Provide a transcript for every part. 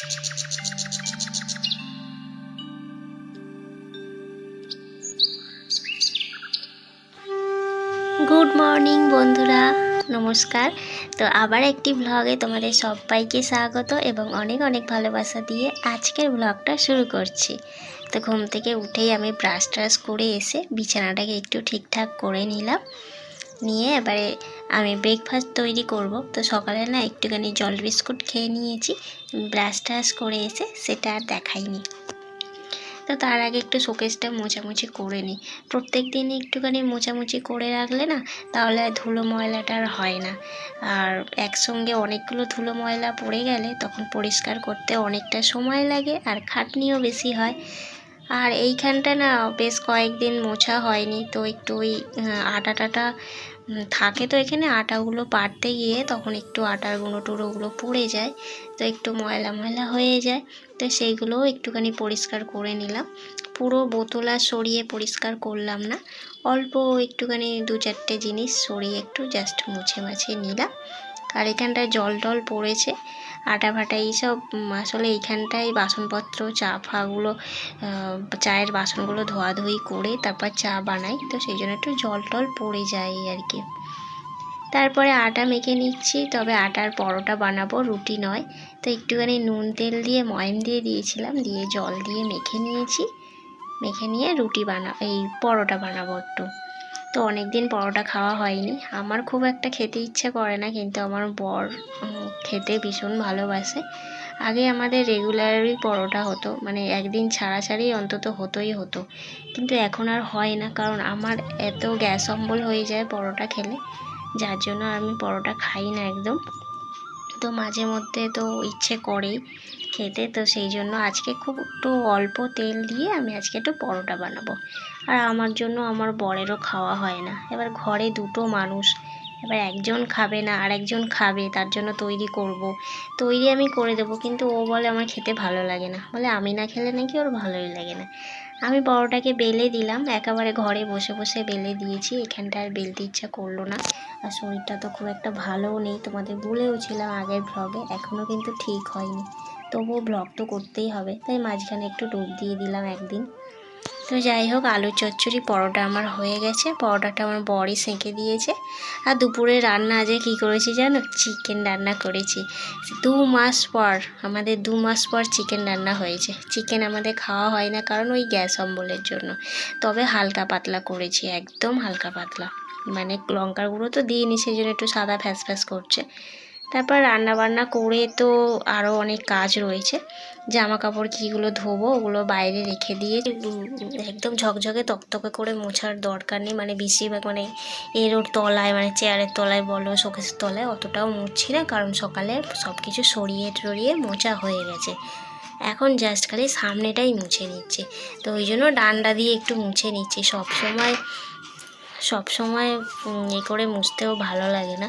Good morning বন্ধুরা। নমস্কার। তো আবার একটি ব্লগে তোমাদের সবাইকে স্বাগত এবং অনেক অনেক ভালোবাসা দিয়ে আজকের ব্লগটা শুরু করছি। তো ঘুম থেকে উঠেই আমি ব্রাশ ট্রাশ করে এসে বিছানাটাকে একটু ঠিকঠাক করে নিলাম। নিয়ে এবারে আমি ব্রেকফাস্ট তৈরি করব। তো সকালে না একটুখানি জল বিস্কুট খেয়ে নিয়েছি। ব্রাশ ট্রাশ করে এসে সেটা আর দেখাইনি। তো তার আগে একটু শোকেসটা মোছামুছি করে নিই। প্রত্যেক দিন একটুখানি মোছামুছি করে রাখলে না তাহলে ধুলো ময়লাটা আর হয় না। আর একসঙ্গে অনেকগুলো ধুলো ময়লা পড়ে গেলে তখন পরিষ্কার করতে অনেকটা সময় লাগে আর খাটনিও বেশি হয়। আর এইখানটা না বেশ কয়েকদিন মোছা হয়নি। তো একটু ওই আটা টাটা থাকে তো এখানে আটাগুলো পাড়তে গিয়ে তখন একটু আটার গুঁড়ো টুড়োগুলো পড়ে যায়, তো একটু ময়লা ময়লা হয়ে যায়, তো সেইগুলোও একটুখানি পরিষ্কার করে নিলাম। পুরো বোতল আর সরিয়ে পরিষ্কার করলাম না, অল্প একটুখানি দু চারটে জিনিস সরিয়ে একটু জাস্ট মুছে মাছে নিলাম। আর এখানটায় জল টল পড়েছে, আটা ভাটা এইসব আসলে এইখানটায় বাসনপত্র, চা ফাগুলো চায়ের বাসনগুলো ধোয়াধুয়ি করে তারপর চা বানাই, তো সেই জন্য একটু জল টল পড়ে যায় আর কি। তারপরে আটা মেখে নিচ্ছি, তবে আটার পরোটা বানাবো, রুটি নয়, তো একটুখানি নুন তেল দিয়ে, ময়ম দিয়ে দিয়েছিলাম, দিয়ে জল দিয়ে মেখে নিয়েছি, মেখে নিয়ে রুটি বানা, এই পরোটা বানাবো একটু। তো অনেক দিন পরোটা খাওয়া হয়নি। আমার খুব একটা খেতে ইচ্ছে করে না, কিন্তু আমার বর খেতে ভীষণ ভালোবাসে। আগে আমাদের রেগুলারই পরোটা হতো মানে একদিন ছাড়া ছাড়ি অন্তত হতোই হতো। কিন্তু এখন আর হয় না, কারণ আমার এত গ্যাস অম্বল হয়ে যায় পরোটা খেলে, যার জন্য আমি পরোটা খাই না একদম। তো মাঝে মধ্যে তো ইচ্ছে করেই খেতে। তো সেই জন্য আজকে খুব একটু অল্প তেল দিয়ে আমি আজকে একটু পরোটা বানাবো। আর আমার জন্য আমার বরেরও খাওয়া হয় না। এবার ঘরে দুটো মানুষ, এবার একজন খাবে না আর একজন খাবে, তার জন্য তৈরি করব। তৈরি আমি করে দেবো, কিন্তু ও বলে আমার খেতে ভালো লাগে না। বলে আমি না খেলে নাকি ওর ভালোই লাগে না। আমি পরোটাকে বেলে দিলাম, একেবারে ঘরে বসে বসে বেলে দিয়েছি, এখানটা আর বেলতে ইচ্ছা করল না। আর শরীরটা তো খুব একটা ভালোও নেই, তোমাদের বলেও ছিলাম আগের ব্লগে এখনও কিন্তু ঠিক হয়নি। তবুও ব্লগ তো করতেই হবে, তাই মাঝখানে একটু ডুব দিয়ে দিলাম একদিন। তো যাই হোক আলু চচ্চড়ি, পরোটা আমার হয়ে গেছে। পরোটাটা আমার বরই সেঁকে দিয়েছে। আর দুপুরে রান্না আজকে কী করেছি জানো? চিকেন রান্না করেছি। দু মাস পর, আমাদের দু মাস পর চিকেন রান্না হয়েছে। চিকেন আমাদের খাওয়া হয় না কারণ ওই গ্যাস অম্বলের জন্য। তবে হালকা পাতলা করেছি, একদম হালকা পাতলা। মানে লঙ্কার গুঁড়ো তো দিইনি সেই জন্য একটু সাদা ফ্যাস ফ্যাস করছে। তারপর রান্না বান্না করে তো আরও অনেক কাজ রয়েছে। জামা কাপড় কীগুলো ধোবো ওগুলো বাইরে রেখে দিয়ে একদম ঝকঝকে তকতকে করে মোছার দরকার নেই। মানে বেশিরভাগ মানে এর ওর তলায় মানে চেয়ারের তলায় বলো, শোকেসের তলায় অতটাও মুছছি না। কারণ সকালে সব কিছু সরিয়ে টরিয়ে মোছা হয়ে গেছে। এখন জাস্ট খালি সামনেটাই মুছে নিচ্ছে। তো ওই জন্য ডান্ডা দিয়ে একটু মুছে নিচ্ছি। সব সময় সব সময় ইয়ে করে মুছতেও ভালো লাগে না,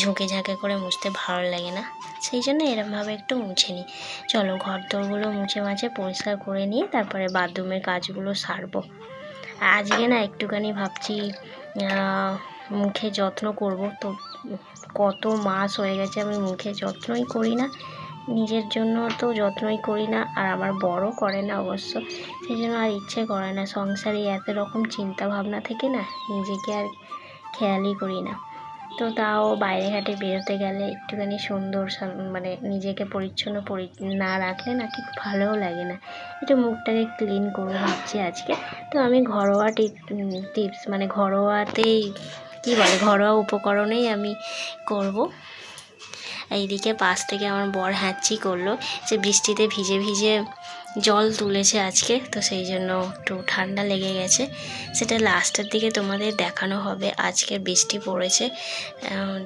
ঝুঁকে ঝাঁকে করে মুছতে ভালো লাগে না। সেই জন্য এরমভাবে একটু মুছে নিই। চলো ঘর দোরগুলো মুছে মাছে পরিষ্কার করে নিয়ে তারপরে বাথরুমের কাজগুলো সারবো। আজকে না একটুখানি ভাবছি মুখে যত্ন করব। তো কত মাস হয়ে গেছে আমি মুখে যত্নই করি না। নিজের জন্য তো যত্নই করি না, আর আমার বড় করে না অবশ্য। সেই জন্য আর ইচ্ছে করে না, সংসারে এত রকম চিন্তা ভাবনা থেকে না নিজেকে আর খেয়ালই করি না। তো তাও বাইরে ঘাটে বেরোতে গেলে একটুখানি সুন্দর মানে নিজেকে পরিচ্ছন্ন পরি, না রাখলে না ঠিক ভালোও লাগে না। একটু মুখটাকে ক্লিন করে ভাবছি আজকে। তো আমি ঘরোয়া টিপ টিপস মানে ঘরোয়াতেই, কী বলে, ঘরোয়া উপকরণেই আমি করব। এইদিকে পাশ থেকে আমার বর হ্যাঁচি করল যে বৃষ্টিতে ভিজে ভিজে জল তুলেছে আজকে, তো সেই জন্য একটু ঠান্ডা লেগে গেছে। সেটা লাস্টের দিকে তোমাদের দেখানো হবে। আজকে বৃষ্টি পড়েছে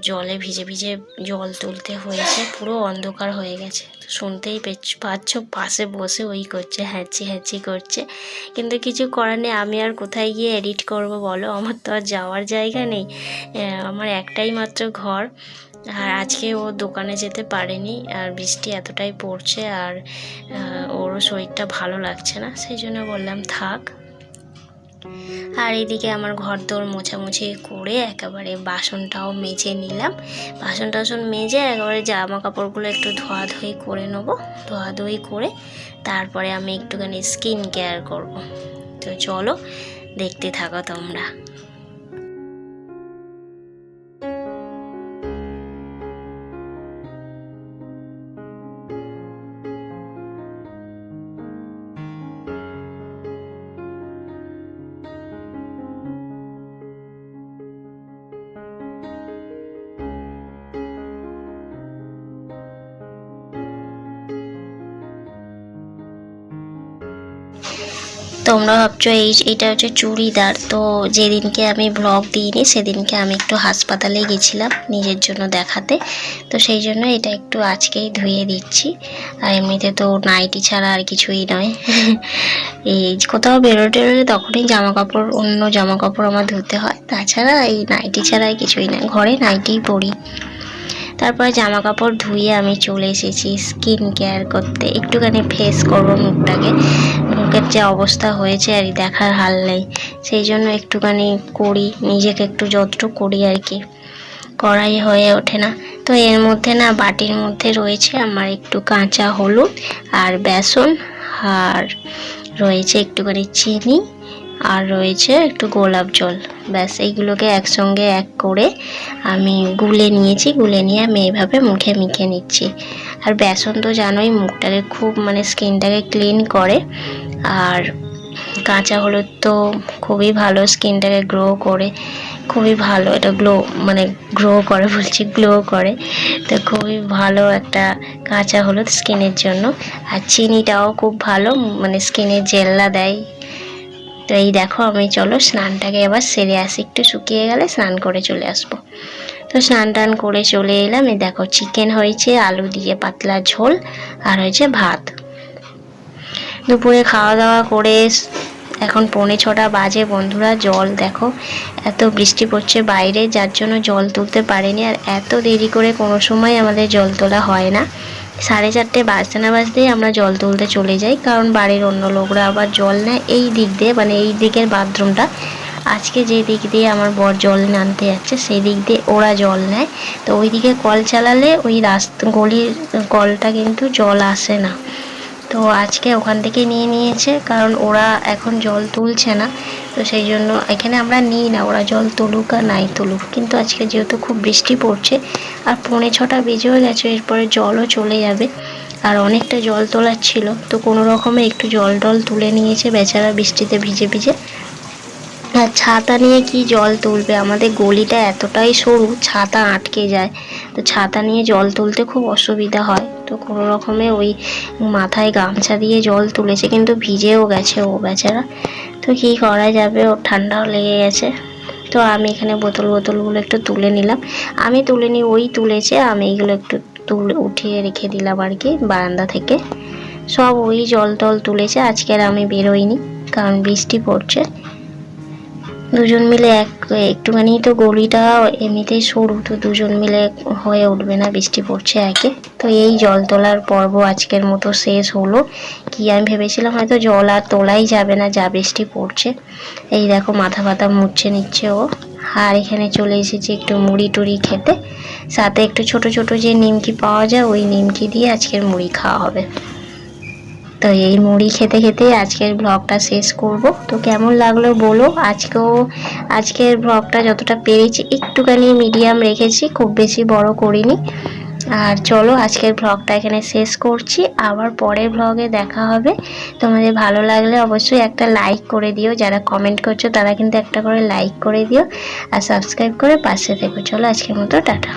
জলে ভিজে ভিজে জল তুলতে হয়েছে, পুরো অন্ধকার হয়ে গেছে। শুনতেই পাচ্ছ, পাশে বসে ওই করছে, হ্যাঁচি হ্যাঁচি করছে। কিন্তু কিছু করার নেই, আমি আর কোথায় গিয়ে এডিট করব বলো? আমার তো আর যাওয়ার জায়গা নেই। আমার একটাই মাত্র ঘর। আর আজকে ও দোকানে যেতে পারেনি, আর বৃষ্টি এতটাই পড়ছে আর ওরও শরীরটা ভালো লাগছে না, সেই জন্য বললাম থাক। আর এদিকে আমার ঘর দোর মোছামুছি করে একেবারে বাসনটাও মেজে নিলাম। বাসন টাসন মেজে একেবারে জামা কাপড়গুলো একটু ধোয়াধুয়ি করে নেব, ধোয়াধুয়ি করে তারপরে আমি একটুখানি স্কিন কেয়ার করব। তো চলো, দেখতে থাকো তোমরা। তোমরা ভাবছ এই এটা হচ্ছে চুড়িদার। তো যেদিনকে আমি ব্লগ দিইনি, সেদিনকে আমি একটু হাসপাতালে গেছিলাম নিজের জন্য দেখাতে। তো সেই জন্য এটা একটু আজকেই ধুয়ে দিচ্ছি। আর এমনিতে তো নাইটি ছাড়া আর কিছুই নয়। এই কোথাও বেরোতে টেরোলে তখনই জামা কাপড় অন্য জামা কাপড় আমার ধুতে হয়। তাছাড়া এই নাইটি ছাড়া আর কিছুই নয় ঘরে নাইটিই পরি। তারপর জামা কাপড় ধুয়ে আমি চলে এসেছি স্কিন কেয়ার করতে। একটুখানি ফেস করব মুখটাকে। মুখের যে অবস্থা হয়েছে আর দেখার হাল নেই। সেই জন্য একটুখানি করি, নিজেকে একটু যতটুকু করি আর কি। করাই হয়ে ওঠে না। তো এর মধ্যে না, বাটির মধ্যে রয়েছে আমার একটু কাঁচা হলুদ আর বেসন আর রয়েছে একটুখানি চিনি আর রয়েছে একটু গোলাপ জল। ব্যাস, এইগুলোকে একসঙ্গে এক করে আমি গুলে নিয়েছি, গুলে নিয়ে আমি এইভাবে মুখে মেখে নিচ্ছি। আর বেসন তো জানোই, মুখটাকে খুব মানে স্কিনটাকে ক্লিন করে। আর কাঁচা হলুদ তো খুবই ভালো স্কিনটাকে গ্রো করে, খুবই ভালো এটা গ্লো মানে গ্রো করে বলছি, গ্লো করে। তো খুবই ভালো একটা কাঁচা হলুদ স্কিনের জন্য। আর চিনিটাও খুব ভালো মানে স্কিনে জেল্লা দেয়। তো এই দেখো আমি, চলো স্নানটাকে এবার সেরে আসি। একটু শুকিয়ে গেলে স্নান করে চলে আসব। তো স্নান টান করে চলে এলাম। এই দেখো চিকেন হয়েছে, আলু দিয়ে পাতলা ঝোল, আর হয়েছে ভাত। দুপুরে খাওয়া দাওয়া করে এখন পৌনে ছটা বাজে, বন্ধুরা, জল দেখো। এত বৃষ্টি পড়ছে বাইরে, যার জন্য জল তুলতে পারেনি। আর এত দেরি করে কোনো সময় আমাদের জল তোলা হয় না। সাড়ে চারটে বাজতে না বাজতেই আমরা জল তুলতে চলে যাই, কারণ বাড়ির অন্য লোকরা আবার জল নেয় এই দিক দিয়ে মানে এই দিকের বাথরুমটা। আজকে যে দিক দিয়ে আমার বর জল আনতে যাচ্ছে, সেই দিক দিয়ে ওরা জল নেয়। তো ওই দিকে কল চালালে ওই রাস্তা, গলির কলটা কিন্তু জল আসে না। তো আজকে ওখান থেকে নিয়ে নিয়েছে, কারণ ওরা এখন জল তুলছে না। তো সেই জন্য এখানে আমরা নিই না, ওরা জল তুলুক আর নাই তুলুক। কিন্তু আজকে যেহেতু খুব বৃষ্টি পড়ছে, আর পৌনে ছটা বেজেও গেছে, এরপরে জলও চলে যাবে। আর অনেকটা জল তোলার ছিল, তো কোনো রকমে একটু জল টল তুলে নিয়েছে, বেচারা বৃষ্টিতে ভিজে ভিজে। আর ছাতা নিয়ে কি জল তুলবে? আমাদের গলিটা এতটাই সরু, ছাতা আটকে যায়। তো ছাতা নিয়ে জল তুলতে খুব অসুবিধা হয়। তো কোনো রকমে ওই মাথায় গামছা দিয়ে জল তুলেছে, কিন্তু ভিজেও গেছে ও বেচারা। তো কি করা যাবে? ও ঠান্ডাও লেগে গেছে। তো আমি এখানে বোতল বোতলগুলো একটু তুলে নিলাম। আমি তুলে নিই ওই তুলেছে। আমি এইগুলো একটু তুলে উঠিয়ে রেখে দিলাম আর কি, বারান্দা থেকে। সব ওই জল টল তুলেছে। আজকের আমি বেরোইনি, কারণ বৃষ্টি পড়ছে। দুজন মিলে এক, একটুখানি তো গলিটা এমনিতেই সরু, তো দুজন মিলে হয়ে উঠবে না, বৃষ্টি পড়ছে একে তো এই জল তোলার পর্ব আজকের মতো শেষ হলো। কি আমি ভেবেছিলাম হয়তো জল আর তোলাই যাবে না, যা বৃষ্টি পড়ছে। এই দেখো মাথা ফাথা মুচ্ছে নিচ্ছে ও। আর এখানে চলে এসেছি একটু মুড়ি টুড়ি খেতে। সাথে একটু ছোট ছোট যে নিমকি পাওয়া যায়, ওই নিমকি দিয়ে আজকের মুড়ি খাওয়া হবে। তো এই মুড়ি খেতে খেতে আজকের ব্লগটা শেষ করব। তো কেমন লাগল বলো? আজকেও, আজকের ব্লগটা যতটা পেরেছি, একটুখানি মিডিয়াম রেখেছি, খুব বেশি বড় করিনি। আর চলো, আজকের ব্লগটা এখানে শেষ করছি। আবার পরের ব্লগে দেখা হবে। তোমাদের ভালো লাগলে অবশ্যই একটা লাইক করে দিও। যারা কমেন্ট করছ, তারা কিন্তু একটা করে লাইক করে দিও। আর সাবস্ক্রাইব করে পাশে থেকো। চলো, আজকের মতো, টাটা।